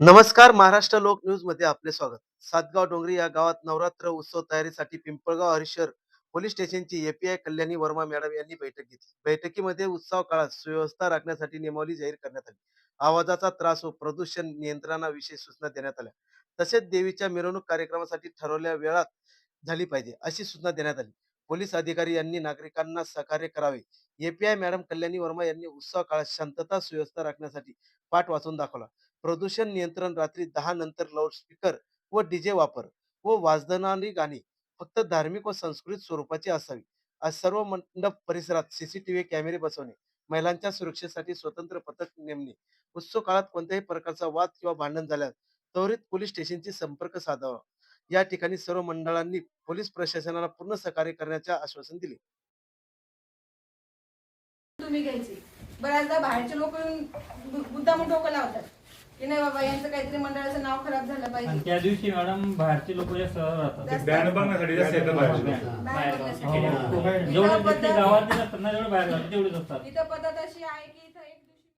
नमस्कार महाराष्ट्र लोक न्यूजमध्ये आपले स्वागत. सातगाव डोंगरी या गावात नवरात्र उत्सव तयारीसाठी पिंपळगाव हरिशर पोलीस स्टेशनची एपीआय कल्याणी वर्मा मॅडम यांनी बैठक घेतली. बैठकीमध्ये उत्सव काळात सुव्यवस्था राखण्यासाठी नियमावली जाहीर करण्यात आली. आवाजाचा त्रास व प्रदूषण नियंत्रणाविषयी सूचना देण्यात आल्या. तसेच देवीच्या मिरवणूक कार्यक्रमासाठी ठरवल्या वेळात झाली पाहिजे अशी सूचना देण्यात आली. पोलीस अधिकारी यांनी नागरिकांना सहकार्य करावे. एपीआय मॅडम कल्याणी वर्मा यांनी उत्सव काळात शांतता सुव्यवस्था राखण्यासाठी पाठ वाचून दाखवला. प्रदूषण नियंत्रण रात्री दहा नंतर लाऊडस्पीकर व डीजे वापर व वाजदनानी गाणी फक्त धार्मिक व संस्कृत स्वरूपाची असावी. आज सर्व मंडप परिसरात सीसीटीव्ही कॅमेरे बसवणे महिलांच्या सुरक्षेसाठी स्वतंत्र पथक नेमणे उत्सव काळात कोणत्याही प्रकारचा वाद किंवा भांडण झाल्यास त्वरित पोलीस स्टेशनशी संपर्क साधावा. या ठिकाणी सर्व मंडळांनी पोलीस प्रशासनाला पूर्ण सहकार्य करण्याचे आश्वासन दिले. तुम्ही घ्यायची. बऱ्याचदा बाहेरचे लोक येऊन मुद्दामून डोकं लावतात. की नाही बाबा यांचं काहीतरी मंडळाचं नाव खराब झालं आणि पाहिजे त्या दिवशी मॅडम बाहेरचे लोक जास्त राहतात. जास्त- बॅन बघण्यासाठी जास्त येतं बाहेर. बाहेर हो, बघण्यासाठी. जेवढे गावात असतात ना जेवढे बाहेर जातात तेवढेच असतात. इथं पद्धत अशी आहे की